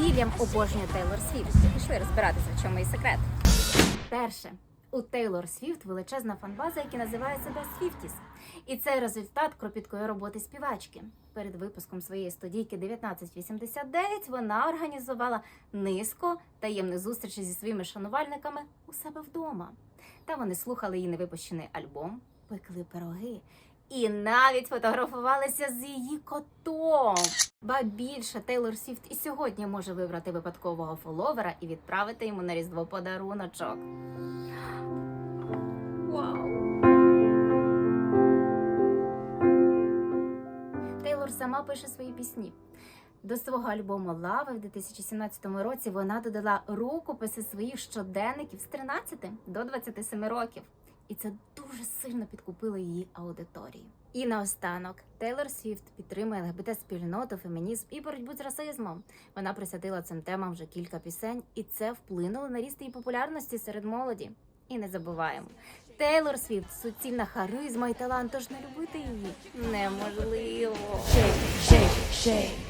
Вільям обожнює Тейлор Свіфт. Пішли розбиратися, в чому її секрет. Перше. У Тейлор Свіфт величезна фанбаза, яка називає себе Свіфтіс. І це результат кропіткої роботи співачки. Перед випуском своєї студійки 1989 вона організувала низко таємних зустрічей зі своїми шанувальниками у себе вдома. Та вони слухали її невипущений альбом, пекли пироги і навіть фотографувалися з її котом. Ба більше Тейлор Свіфт і сьогодні може вибрати випадкового фоловера і відправити йому на різдво подаруночок. Тейлор сама пише свої пісні. До свого альбому Лава в 2017 році вона додала рукописи своїх щоденників з 13 до 27 років. І це дуже сильно підкупило її аудиторію. І наостанок Тейлор Свіфт підтримує ЛГБТ-спільноту, фемінізм і боротьбу з расизмом. Вона присвятила цим темам вже кілька пісень, і це вплинуло на ріст її популярності серед молоді. І не забуваємо, Тейлор Свіфт суцільна харизма і талант, тож не любити її неможливо. shake, shake, shake.